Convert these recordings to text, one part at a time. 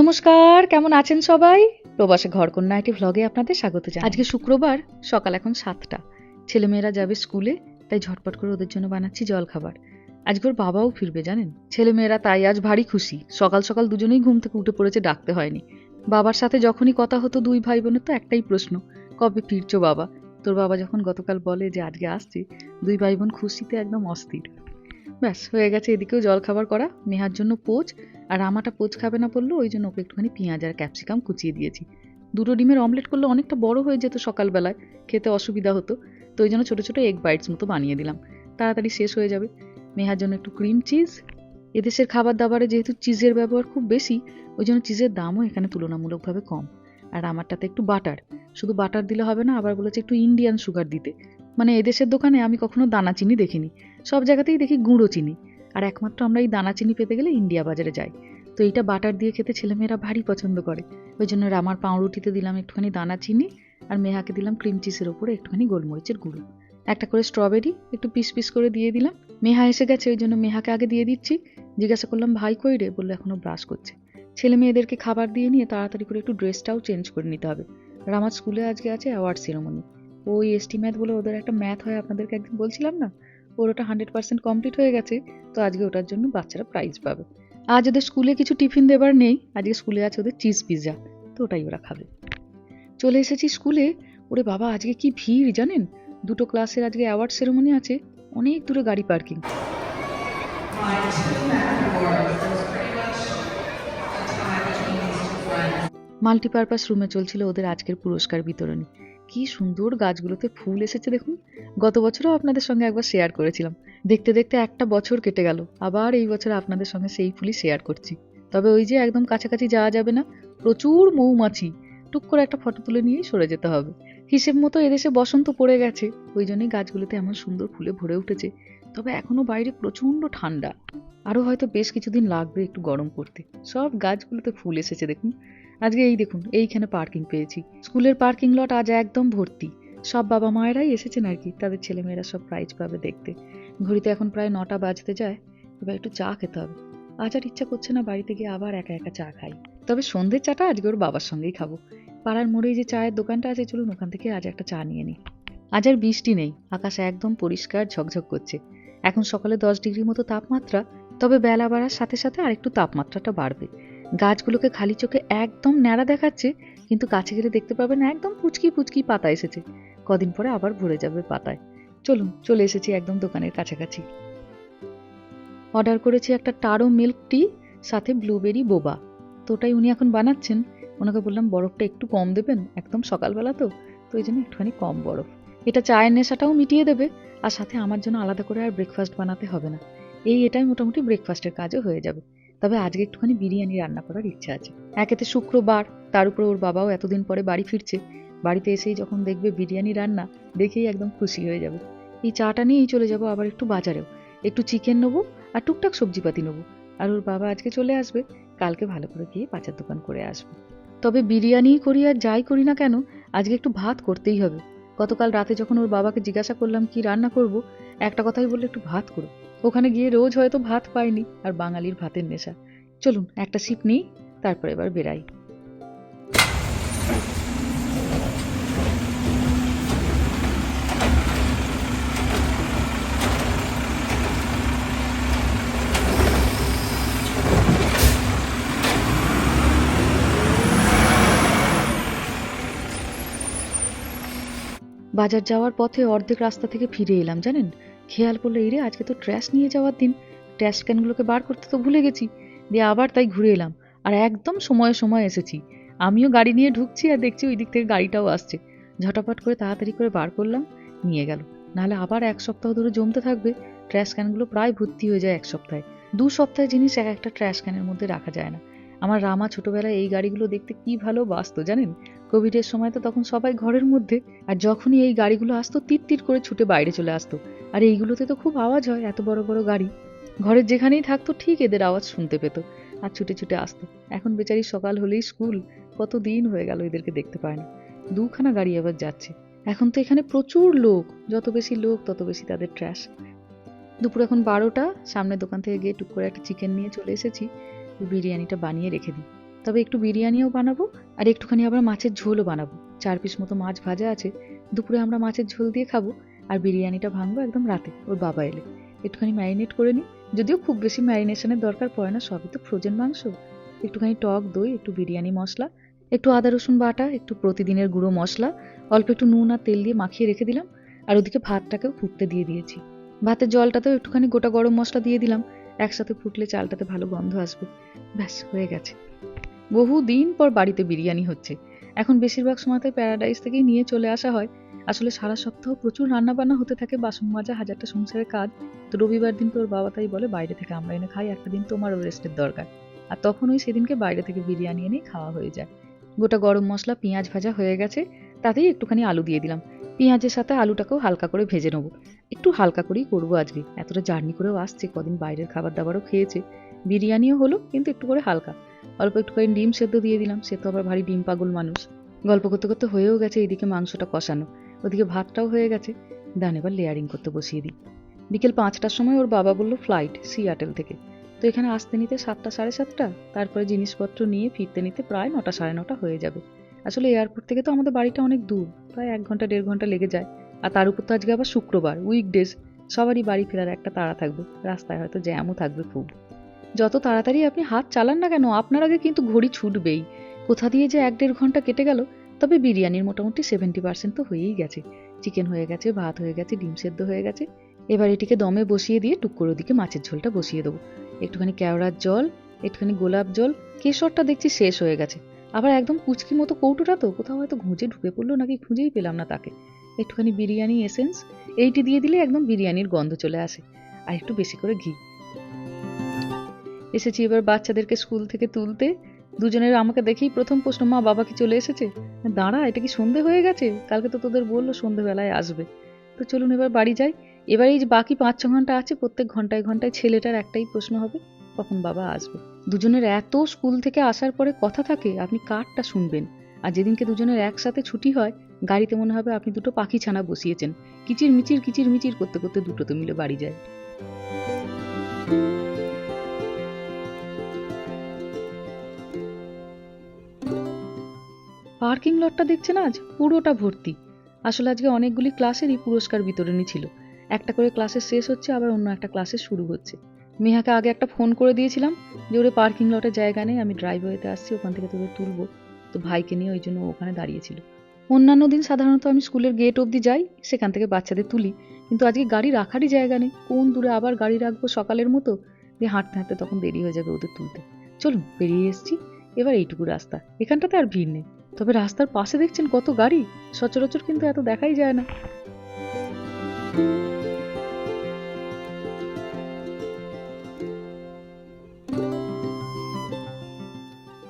নমস্কার, কেমন আছেন সবাই? প্রবাসে ঘরকন্যা একটি ভ্লগে আপনাদের স্বাগত জানাই। আজকে শুক্রবার, সকাল এখন সাতটা। ছেলেমেয়েরা যাবে স্কুলে, তাই ঝটপট করে ওদের জন্য বানাচ্ছি জল খাবার আজকে ওর বাবাও ফিরবে, জানেন? ছেলেমেয়েরা তাই আজ ভারী খুশি। সকাল সকাল দুজনেই ঘুম থেকে উঠে পড়েছে, ডাকতে হয়নি। বাবার সাথে যখনই কথা হতো, দুই ভাই বোনের তো একটাই প্রশ্ন, কবে ফিরছো বাবা? তোর বাবা যখন গতকাল বলে যে আজকে আসছি, দুই ভাই বোন খুশিতে একদম অস্থির। ব্যাস, হয়ে গেছে এদিকেও জল খাবার করা, নেহার জন্য পোচ, আর আমাটা পোচ খাবে না বলল, ওই জন্য ওকে একটুখানি পেঁয়াজ আর ক্যাপসিকাম কুচিয়ে দিয়েছি। দুটো ডিমের অমলেট করলে অনেকটা বড় হয়ে যেত সকালবেলায়, খেতে অসুবিধা হতো, তো ওই জন্য ছোটো ছোটো এগ বাইটস মতো বানিয়ে দিলাম। তাড়াতাড়ি শেষ হয়ে যাবে। মেহার জন্য একটু ক্রিম চিজ এদেশের খাবার দাবারে যেহেতু চিজের ব্যবহার খুব বেশি, ওই জন্য চিজের দামও এখানে তুলনামূলকভাবে কম। আর আমারটাতে একটু বাটার শুধু বাটার দিলে হবে না, আবার বলেছে একটু ইন্ডিয়ান সুগার দিতে। মানে এদেশের দোকানে আমি কখনো দানা চিনি দেখিনি। সব জায়গাতেই দেখি গুঁড়ো চিনি। আর একমাত্র আমরা এই দানা চিনি পেতে গেলে ইন্ডিয়া বাজারে যাই। তো এইটা বাটার দিয়ে খেতে ছেলেমেয়েরা ভারী পছন্দ করে। ওই জন্য রামার পাউরুটিতে দিলাম একটুখানি দানা চিনি আর মেহাকে দিলাম ক্রিম চিজের ওপরে একটুখানি গোলমরিচের গুঁড়ো। একটা করে স্ট্রবেরি একটু পিস পিস করে দিয়ে দিলাম। মেহা এসে গেছে, ওই জন্য মেহাকে আগে দিয়ে দিচ্ছি। জিজ্ঞাসা করলাম, ভাই কই রে? বলল, এখনও ব্রাশ করছে। ছেলে মেয়েদেরকে খাবার দিয়ে নিয়ে তাড়াতাড়ি করে একটু ড্রেসটাও চেঞ্জ করে নিতে হবে। আর আমার স্কুলে আজকে আছে অ্যাওয়ার্ড সেরেমনি ওই এসটি ম্যাথ বলে ওদের একটা ম্যাথ হয়, আপনাদেরকে একদিন বলছিলাম না? ওর ওটা হান্ড্রেড পার্সেন্ট কমপ্লিট হয়ে গেছে, তো আজকে ওটার জন্য বাচ্চারা প্রাইজ পাবে। আজ ওদের স্কুলে কিছু টিফিন দেবার নেই, আজকে স্কুলে আছে ওদের চিজ পিৎজা তো ওটাই ওরা খাবে। চলে এসেছি স্কুলে, ওরে বাবা, আজকে কি ভিড় জানেন? দুটো ক্লাসের আজকে অ্যাওয়ার্ড সেরেমনি আছে, অনেক দূরে গাড়ি পার্কিং মাল্টিপারপাস রুমে চলছিল ওদের আজকের পুরস্কার বিতরণী। কি সুন্দর গাছগুলোতে ফুল এসেছে দেখুন। গত বছরও আপনাদের সঙ্গে একবার শেয়ার করেছিলাম। দেখতে দেখতে একটা বছর কেটে গেল। আবার এই বছর আপনাদের সঙ্গে সেই ফুলই শেয়ার করছি। তবে ওই যে একদম কাছাকাছি যাওয়া যাবে না, প্রচুর মৌমাছি। টুক করে একটা ফটো তুলে নিয়েই সরে যেতে হবে। হিসেব মতো এদেশে বসন্ত পড়ে গেছে। ওই জন্যই গাছগুলোতে এমন সুন্দর ফুলে ভরে উঠেছে। তবে এখনও বাইরে প্রচণ্ড ঠান্ডা। আরও হয়তো বেশ কিছুদিন লাগবে একটু গরম করতে। সব গাছগুলোতে ফুল এসেছে দেখুন। আজকে এই দেখুন, এইখানে পার্কিং পেয়েছি। স্কুলের পার্কিং লট আজ একদম ভর্তি। সব বাবা মায়েরাই এসেছেন আর কি, তাদের ছেলেমেয়েরা সব প্রাইজ পাবে দেখতে। ঘড়িতে এখন প্রায় নটা বাজতে যায়, এবার একটু চা খেতে হবে। আজ আর ইচ্ছা করছে না, বাড়িতে গিয়ে আবার একা একা চা খাই। তবে সন্ধ্যের চাটা আজকে ওর বাবার সঙ্গেই খাব। পাড়ার মোড়েই যে চায়ের দোকানটা আছে, চলুন ওখান থেকে আজ একটা চা নিয়ে নিই। আজ আর বৃষ্টি নেই, আকাশ একদম পরিষ্কার, ঝকঝক করছে। এখন সকালে দশ ডিগ্রি মতো তাপমাত্রা, তবে বেলা বাড়ার সাথে সাথে আরেকটু তাপমাত্রাটা বাড়বে। গাছগুলোকে খালি চোখে একদম ন্যাড়া দেখাচ্ছে, কিন্তু কাছে গেলে দেখতে পাবেন একদম পুচকি পুচকি পাতা এসেছে। কদিন পরে আবার ভরে যাবে পাতায়। চলুন, চলে এসেছি একদম দোকানের কাছাকাছি। অর্ডার করেছি একটা টারো মিল্ক টি, সাথে ব্লুবেরি বোবা। তো ওটাই উনি এখন বানাচ্ছেন। ওনাকে বললাম, বরফটা একটু কম দেবেন, একদম সকালবেলা তো। তো ওই জন্য একটুখানি কম বরফ। এটা চায়ের নেশাটাও মিটিয়ে দেবে, আর সাথে আমার জন্য আলাদা করে আর ব্রেকফাস্ট বানাতে হবে না। এই এটাই মোটামুটি ব্রেকফাস্টের কাজও হয়ে যাবে। তবে আজকে একটুখানি বিরিয়ানি রান্না করার ইচ্ছা আছে। একেতে শুক্রবার, তার উপরে ওর বাবাও এতদিন পরে বাড়ি ফিরছে। বাড়িতে এসেই যখন দেখবে বিরিয়ানি রান্না, দেখেই একদম খুশি হয়ে যাবে। এই চাটা নিয়েই চলে যাব আবার একটু বাজারেও। একটু চিকেন নেব আর টুকটাক সবজিপাতি নেব। আর ওর বাবা আজকে চলে আসবে, কালকে ভালো করে গিয়ে পাচার দোকান করে আসব। তবে বিরিয়ানি করি আর যাই করি না কেন, আজকে একটু ভাত করতেই হবে। গতকাল রাতে যখন ওর বাবাকে জিজ্ঞাসা করলাম, কি রান্না করব? একটা কথাই বললে, একটু ভাত করো। ওখানে গিয়ে রোজ হয়তো ভাত পাইনি, আর বাঙালির ভাতের নেশা। চলুন, একটা সিপ নিই, তারপর এবার বেরাই বাজার যাওয়ার পথে অর্ধেক রাস্তা থেকে ফিরে এলাম, জানেন? খেয়াল করল এই রে আজকে তো ট্র্যাশ নিয়ে যাওয়ার দিন। ট্র্যাশ ক্যানগুলোকে বার করতে তো ভুলে গেছি। দিয়ে আবার তাই ঘুরে এলাম। আর একদম সময়ে সময় এসেছি। আমিও গাড়ি নিয়ে ঢুকছি আর দেখছি ওই দিক থেকে গাড়িটাও আসছে। ঝটাপট করে তাড়াতাড়ি করে বার করলাম, নিয়ে গেল। নাহলে আবার এক সপ্তাহ ধরে জমতে থাকবে। ট্র্যাশ ক্যানগুলো প্রায় ভর্তি হয়ে যায় এক সপ্তাহে। দু সপ্তাহের জিনিস এক একটা ট্র্যাশ ক্যানের মধ্যে রাখা যায় না। আমার রামা ছোটবেলায় এই গাড়িগুলো দেখতে কি ভালো বাসতো, জানেন? কোভিডের সময় তো তখন সবাই ঘরের মধ্যে, আর যখনই এই গাড়িগুলো আসতো তীর করে ছুটে বাইরে চলে আসতো। আর এইগুলোতে তো খুব আওয়াজ হয়, এত বড় বড় গাড়ি। ঘরের যেখানেই থাকতো, ঠিক এদের আওয়াজ শুনতে পেত আর ছুটে ছুটে আসতো। এখন বেচারি সকাল হলেই স্কুল, কত দিন হয়ে গেল এদেরকে দেখতে পায় না। দুখানা গাড়ি আবার যাচ্ছে। এখন তো এখানে প্রচুর লোক, যত বেশি লোক, তত বেশি তাদের ট্র্যাশ দুপুর এখন বারোটা সামনে দোকান থেকে গিয়ে টুক করে একটা চিকেন নিয়ে চলে এসেছি। বিরিয়ানিটা বানিয়ে রেখে দিই। তবে একটু বিরিয়ানিও বানাবো আর একটুখানি আবার মাছের ঝোলও বানাবো। চার পিস মতো মাছ ভাজা আছে। দুপুরে আমরা মাছের ঝোল দিয়ে খাব আর বিরিয়ানিটা ভাঙবো একদম রাতে, ওর বাবা এলে। একটুখানি ম্যারিনেট করে নিই। যদিও খুব বেশি ম্যারিনেশনের দরকার পড়ে না, সবই তো ফ্রোজেন মাংস। একটুখানি টক, দই, একটু বিরিয়ানি মশলা, একটু আদা, রসুন বাটা, একটু প্রতিদিনের গুঁড়ো মশলা, অল্প একটু নুন আর তেল দিয়ে মাখিয়ে রেখে দিলাম আর ওদিকে ভাতটাকেও ফুটতে দিয়ে দিয়েছি। ভাতের জলটাতেও একটুখানি গোটা গরম মশলা দিয়ে দিলাম। একসাথে ফুটলে চালটাতে ভালো গন্ধ আসবে। ব্যাস, হয়ে গেছে। বহু দিন পর বাড়িতে বিরিয়ানি হচ্ছে। এখন বেশিরভাগ সময়তে প্যারাডাইস থেকেই নিয়ে চলে আসা হয়। আসলে সারা সপ্তাহ প্রচুর রান্না বান্না হতে থাকে, বাসন মাজা, হাজারটা সংসারের কাজ। তো রবিবার দিন তোর বাবা তাই বলে, বাইরে থেকে আমরা এনে খাই, একটা দিন তোমারও রেস্টের দরকার। আর তখন ওই সেদিনকে বাইরে থেকে বিরিয়ানি এনে খাওয়া হয়ে যায়। গোটা গরম মশলা, পেঁয়াজ ভাজা হয়ে গেছে। তাতেই একটুখানি আলু দিয়ে দিলাম। পেঁয়াজের সাথে আলুটাকেও হালকা করে ভেজে নেব। একটু হালকা করেই করব আজকে। এতটা জার্নি করেও আসছে, কদিন বাইরের খাবার দাবারও খেয়েছে। বিরিয়ানিও হলো, কিন্তু একটু করে হালকা। অল্প একটু করে ডিম সেদ্ধ দিয়ে দিলাম, সে তো আবার ভারী ডিম পাগল মানুষ। গল্প করতে করতে হয়েও গেছে এইদিকে মাংসটা কষানো। ওদিকে ভাতটাও হয়ে গেছে। দান, এবার লেয়ারিং করতে বসিয়ে দিই। বিকেল পাঁচটার সময় ওর বাবা বলল ফ্লাইট সিয়াটেল থেকে। তো এখানে আসতে নিতে সাতটা, সাড়ে সাতটা, তারপরে জিনিসপত্র নিয়ে ফিরতে নিতে প্রায় নটা, সাড়ে নটা হয়ে যাবে। আসলে এয়ারপোর্ট থেকে তো আমাদের বাড়িটা অনেক দূর, প্রায় এক ঘণ্টা, দেড় ঘণ্টা লেগে যায়। আর তার উপর তো আজকে আবার শুক্রবার উইকডেজ সবারই বাড়ি ফেরার একটা তাড়া থাকবে। রাস্তায় হয়তো জ্যামও থাকবে খুব। যত তাড়াতাড়ি আপনি হাত চালান না কেন, আপনার আগে কিন্তু ঘড়ি ছুটবেই। কোথা দিয়ে যে এক দেড় ঘণ্টা কেটে গেল, তবে বিরিয়ানির মোটামুটি সেভেন্টি পার্সেন্ট তো হয়েই গেছে। চিকেন হয়ে গেছে, ভাত হয়ে গেছে, ডিম সেদ্ধ হয়ে গেছে। এবার এটিকে দমে বসিয়ে দিয়ে টুক করে ওদিকে মাছের ঝোলটা বসিয়ে দেবো। একটুখানি কেওড়ার জল, একটুখানি গোলাপ জল, কেশরটা দেখছি শেষ হয়ে গেছে। আবার একদম কুচকি মতো কৌটোটা তো, কোথাও হয়তো ঘুঁজে ঢুকে পড়ল নাকি খুঁজেই পেলাম না তাকে। একটুখানি বিরিয়ানি এসেন্স এইটি দিয়ে দিলে একদম বিরিয়ানির গন্ধ চলে আসে। আর একটু বেশি করে ঘি। এসেছি এবার বাচ্চাদেরকে স্কুল থেকে তুলতে। দুজনের আমাকে দেখেই প্রথম প্রশ্ন, মা, বাবা কি চলে এসেছে? দাঁড়া, এটা কি সন্ধে হয়ে গেছে? কালকে তো তোদের বলল সন্ধেবেলায় আসবে। তো চলুন এবার বাড়ি যাই। এবার এই যে বাকি পাঁচ, ছ ঘণ্টা আছে, প্রত্যেক ঘন্টায় ঘন্টায় ছেলেটার একটাই প্রশ্ন হবে, কখন বাবা আসবে? দুজনের এত স্কুল থেকে আসার পরে কথা থাকে, আপনি কারটা শুনবেন। আর যেদিনকে দুজনের একসাথে ছুটি হয়, গাড়িতে মনে হবে আপনি দুটো পাখি ছানা বসিয়েছেন। কিচির মিচির কিচির মিচির করতে করতে দুটো তো মিলে বাড়ি যায়। পার্কিং লটটা দেখছেন আজ? পুরোটা ভর্তি। আসলে আজকে অনেকগুলি ক্লাসেরই পুরস্কার বিতরণী ছিল। একটা করে ক্লাসের শেষ হচ্ছে, আবার অন্য একটা ক্লাসে শুরু হচ্ছে। মেহাকে আগে একটা ফোন করে দিয়েছিলাম যে, ওরে, পার্কিং লটের জায়গা নেই, আমি ড্রাইভওয়েতে আসছি, ওখান থেকে তোদের তুলবো। তো ভাইকে নিয়ে ওই জন্য ওখানে দাঁড়িয়েছিল অন্যান্য দিন সাধারণত আমি স্কুলের গেট অবধি যাই, সেখান থেকে বাচ্চাদের তুলি। কিন্তু আজকে গাড়ি রাখারই জায়গা নেই। কোন দূরে আবার গাড়ি রাখব সকালের মতো? দিয়ে হাঁটতে হাঁটতে তখন দেরি হয়ে যাবে ওদের তুলতে। চলুন, বেরিয়ে এসছি। এবার এইটুকু রাস্তা। এখানটাতে আর ভিড় নেই। তবে রাস্তার পাশে দেখছেন কত গাড়ি? সচরাচর কিন্তু এত দেখাই যায় না।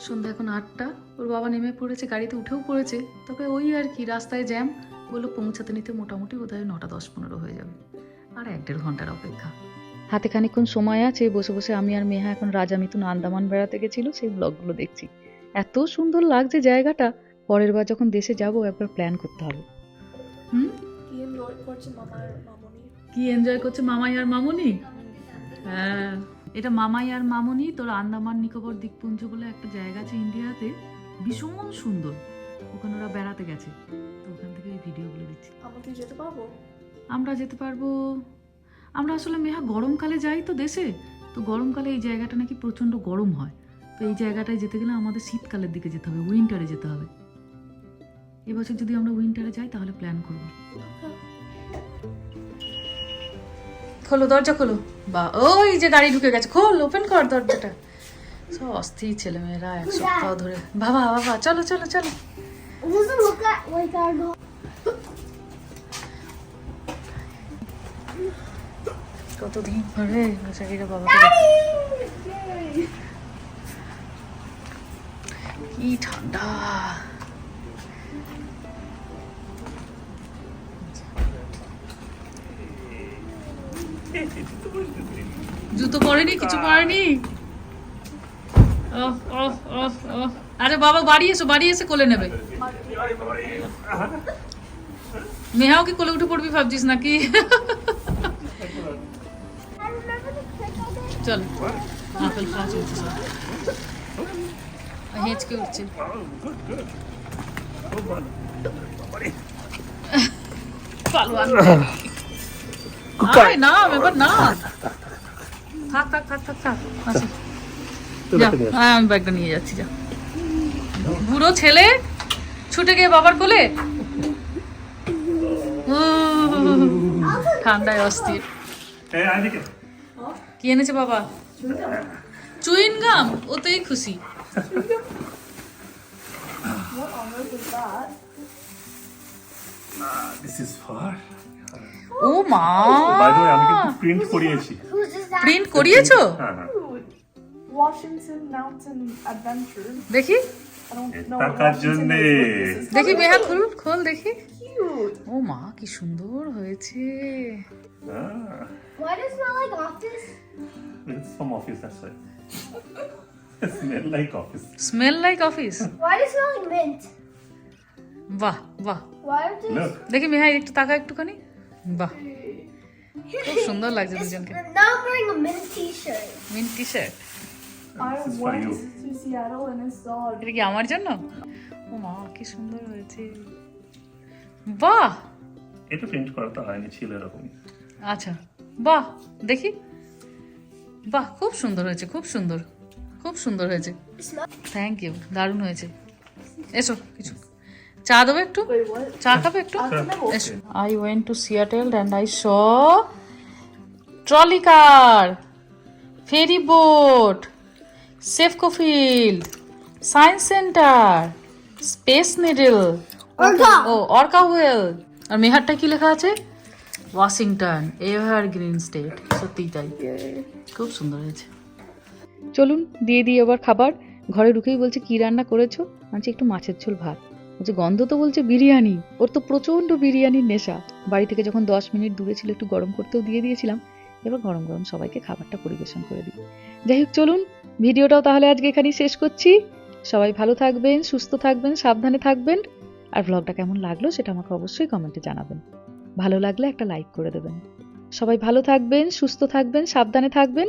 সন্ধ্যা এখন আটটা। ওর বাবা নেমে পড়েছে গাড়িতে উঠেও পড়েছে। তবে ওই আর কি রাস্তায় জ্যাম। বলল পৌঁছাতে নিতে মোটামুটি বোধহয় নটা দশ পনেরো হয়ে যাবে। আর এক দেড় ঘণ্টার অপেক্ষা। হাতে খানিকক্ষণ সময় আছে বসে বসে আমি আর মেহা এখন রাজা মিথুন আন্দামান বেড়াতে গেছিল সেই ব্লগগুলো দেখছি। এত সুন্দর লাগছে জায়গাটা। পরের বার যখন দেশে যাব একবার প্ল্যান করতে হবে। হুম? কি এনজয় করছে মামার মামনি? কি এনজয় করছে মামাই আর মামুনি? হ্যাঁ। এটা মামাই আর মামুনি তোর আন্দামান নিকোবর দ্বীপপুঞ্জ বলে একটা জায়গা আছে ইন্ডিয়াতে। ভীষণ সুন্দর। ওখানে ওরা বেড়াতে গেছে। তো ওখান থেকে এই ভিডিওগুলো দিচ্ছি। আমরা যেতে পারব? আমরা যেতে পারব। আমরা আসলে মেহা গরমকালে যাই তো দেশে। তো গরমকালে এই জায়গাটা নাকি প্রচণ্ড গরম হয়। তো এই জায়গাটায় যেতে গেলে আমাদের শীতকালের দিকে যেতে হবে উইন্টারে যেতে হবে। এবছর যদি আমরা উইন্টারে যাই, তাহলে প্ল্যান করব। খোলো, দরজা খোলো। বা, ওই যে গাড়ি ঢুকে গেছে, খোল ওপেন কর দরজাটা। সব অস্থির ছেলেমেয়েরা এক সপ্তাহ ধরে। বাবা বাবা, চলো চলো চলো. কতদিন পরে? বাবাকে কি ঠান্ডা জুতো পরেনি কিছু পরেনি ওহ, ওহ, ওহ, ওহ। আরে বাবা বাড়ি এসো বাড়ি এসে কোলে নেবে নেহাও কি কোলে উঠে পড়বি ভাবছিস নাকি. চল। আপেল খাওয়া চলছে হেঁচকে উঠছে। না এবার না। থাক থাক থাক থাক থাক আচ্ছা যা হ্যাঁ আমি ব্যাগটা নিয়ে যাচ্ছি যা। বুড়ো ছেলে ছুটে গিয়ে বাবার কোলে? ঠান্ডায় অস্থির। কি এনেছে বাবা? চুইন গাম ওতেই খুশি। What on earth is that? This is for ও মা বাই দ্য ওয়ে আমি কিন্তু প্রিন্ট করিয়েছি is? প্রিন্ট করিয়েছো হ্যাঁ হ্যাঁ Dude, Washington Mountain Adventure. দেখি I don't know what টাকার Washington জন্যে। is, this is দেখি মেহা খুল খোল দেখি. ও মা কি সুন্দর হয়েছে Why does it smell like office? It's from office that's why smell like office smell like office it smell like mint? বাহ বাহ। দেখি মেহা একটু তাকা একটুখানি। বাহ। খুব সুন্দর লাগছে দুজনকে। I'm wearing a mint t-shirt. I saw এটা কি আমার জন্য? ও মা কি সুন্দর হয়েছে। বাহ। এটা প্রিন্ট করা তো হয়নি ছিল এরকমই আচ্ছা। বাহ দেখি। বাহ খুব সুন্দর হয়েছে খুব সুন্দর। খুব সুন্দর হয়েছে। থ্যাংক ইউ দারুণ হয়েছে। এসো কিছু। চা দেবো একটু? চা খাবে একটু? এসো। I went to Seattle and I saw trolley car ferry boat Safeco Field science centre space needle O orca whale আর মেহারটা কি লেখা আছে? ওয়াশিংটন এভার গ্রিন স্টেট সত্যিই তাই। খুব সুন্দর হয়েছে। চলুন, দিয়ে দিই এবার খাবার। ঘরে ঢুকেই বলছে, কি রান্না করেছ? আনছি একটু মাছের ঝোল, ভাত। বলছে, গন্ধ তো বলছে বিরিয়ানি। ওর তো প্রচণ্ড বিরিয়ানির নেশা। বাড়ি থেকে যখন দশ মিনিট দূরে ছিল, একটু গরম করতেও দিয়ে দিয়েছিলাম। এবার গরম গরম সবাইকে খাবারটা পরিবেশন করে দিই। যাই হোক, চলুন। ভিডিওটাও তাহলে আজকে এখানেই শেষ করছি। সবাই ভালো থাকবেন, সুস্থ থাকবেন, সাবধানে থাকবেন। আর ব্লগটা কেমন লাগল সেটা আমাকে অবশ্যই কমেন্টে জানাবেন। ভালো লাগলে একটা লাইক করে দেবেন। সবাই ভালো থাকবেন, সুস্থ থাকবেন, সাবধানে থাকবেন।